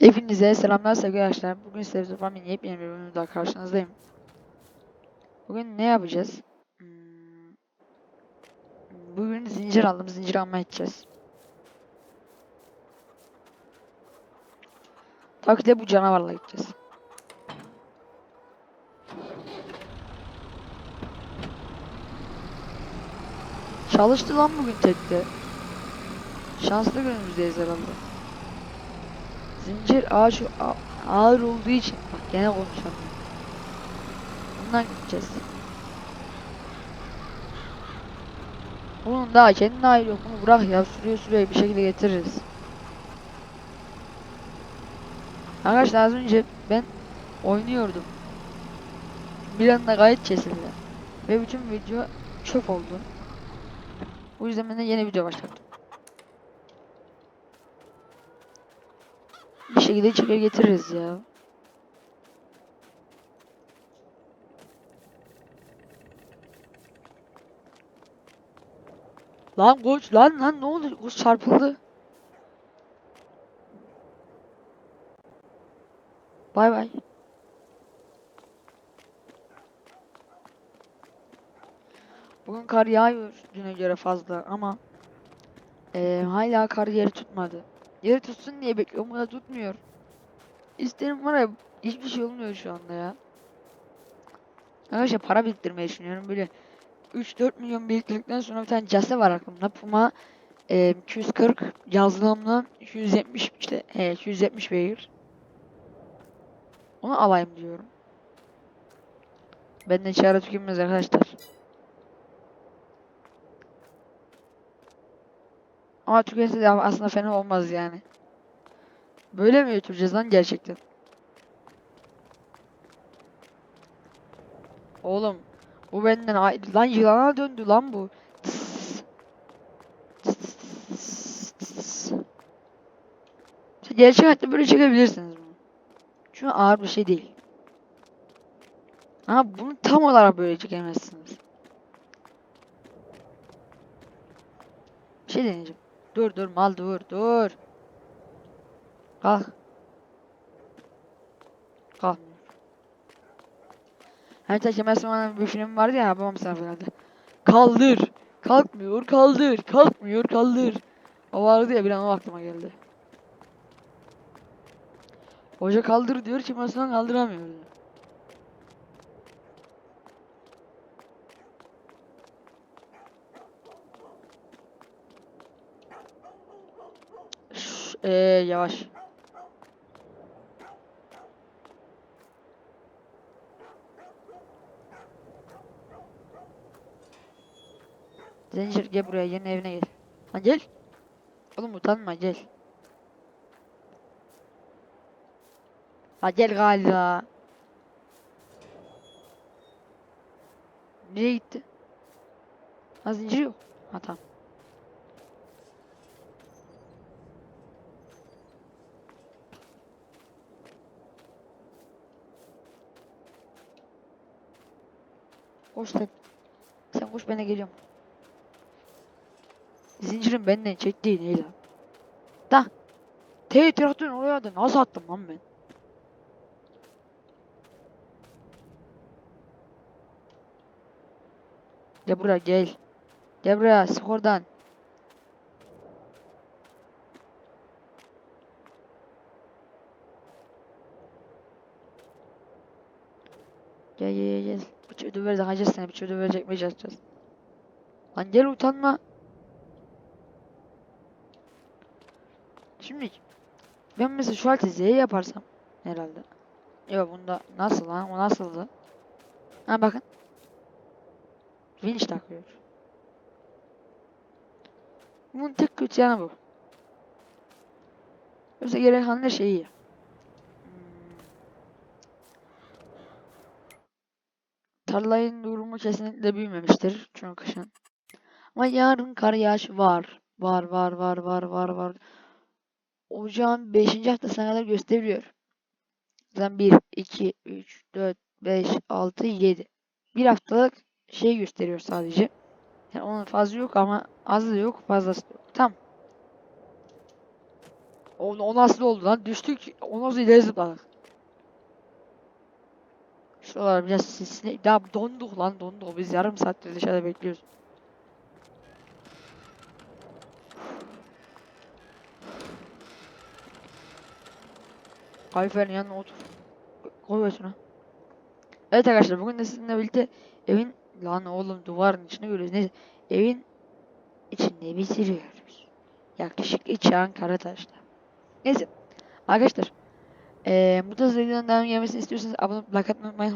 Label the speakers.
Speaker 1: Hepinize selamlar sevgili arkadaşlar. Bugün size Zufam'ın yepyeni bir bölümünde daha karşınızdayım. Bugün ne yapacağız? Hmm, Bugün zincir aldım. Zincir almaya gideceğiz. Tabii ki de bu canavarla gideceğiz. Çalıştı lan bugün tekte. Şanslı günümüzdeyiz herhalde. Zincir ağaç ağır olduğu için bak gene konuşamıyorum. Bundan gideceğiz. Bunun daha kendine ait yok. Bunu bırak ya sürüyor sürüyor bir şekilde getiririz. Arkadaşlar az önce ben oynuyordum. Bir anda gayet kesildi. Ve bütün video çöp oldu. Bu yüzden ben de yeni video başlattım. Şekilde içeri getiririz ya. Lan koç lan lan ne oldu? Koç çarpıldı. Bay bay. Bugün kar yağıyor düne göre fazla ama eee, hala kar yeri tutmadı. Yeri tutsun diye bekliyorum da tutmuyor. İsterim var ya hiçbir şey olmuyor şu anda ya. Arkadaşlar para biriktirmeyi düşünüyorum böyle 3-4 milyon biriktirdikten sonra bir tane case var aklımda. Puma e, 240 yazılımlı 270 işte he, 270 beygir. Onu alayım diyorum. Benden çare tükenmez arkadaşlar. Ama tüketse de aslında fena olmaz yani. Böyle mi götüreceğiz lan gerçekten? Oğlum bu benden ay- lan yılana döndü lan bu. Gerçek hayatta böyle çekebilirsiniz. Çünkü ağır bir şey değil. Ama bunu tam olarak böyle çekemezsiniz. Bir şey deneyeceğim. Dur dur mal dur dur. Kalk. Kalkmıyor. Hani ta Kemal Sunal'ın bir film vardı ya babam misafirlerde. Kaldır. Kalkmıyor kaldır. Kalkmıyor kaldır. O vardı ya bir an o aklıma geldi. Hoca kaldır diyor Sunal kaldıramıyor. diyor. Şşş, ee, yavaş. Zincir gel buraya yeni evine gel. Lan gel. Oğlum utanma gel. Ha gel galiba. Nereye gitti? Ha zincir yok. Ha tamam. Koş sen. Sen koş ben geliyorum. Zincirin benden çektiği ne lan? Da. T traktörün oraya da nasıl attım lan ben? Gel buraya gel. Gel buraya sık oradan. Gel gel gel gel. Bıçağı döverek kaçacağız seni. Bıçağı döverecek mi çalışacağız? Lan gel utanma. Şimdi ben mesela şu halde Z yaparsam herhalde. Yok bunda nasıl lan? O nasıldı? Ha bakın. Winch takıyor. Bunun tek kötü yanı bu. Yoksa gerek her şey iyi. Hmm. Tarlayın durumu kesinlikle büyümemiştir. Çünkü kışın. Ama yarın kar yağışı var. Var var var var var var. Ocağın 5. haftasına kadar gösteriyor. Zaten 1, 2, 3, 4, 5, 6, 7. Bir haftalık şey gösteriyor sadece. Yani onun fazla yok ama azı yok fazlası da yok. Tam. O, o nasıl oldu lan? Düştük. O nasıl ileri zıpladık? Şuralar biraz sisli. Ya donduk lan donduk. Biz yarım saattir dışarıda bekliyoruz. Kayfer'in yanına otur. Koy başına. Evet arkadaşlar bugün de sizinle birlikte evin lan oğlum duvarın içine görüyoruz. Neyse evin içinde bitiriyoruz. Yaklaşık içi Ankara'taş'ta. Neyse arkadaşlar eee bu tarz videoların devam gelmesini istiyorsanız abone olup like atmayı unutmayın.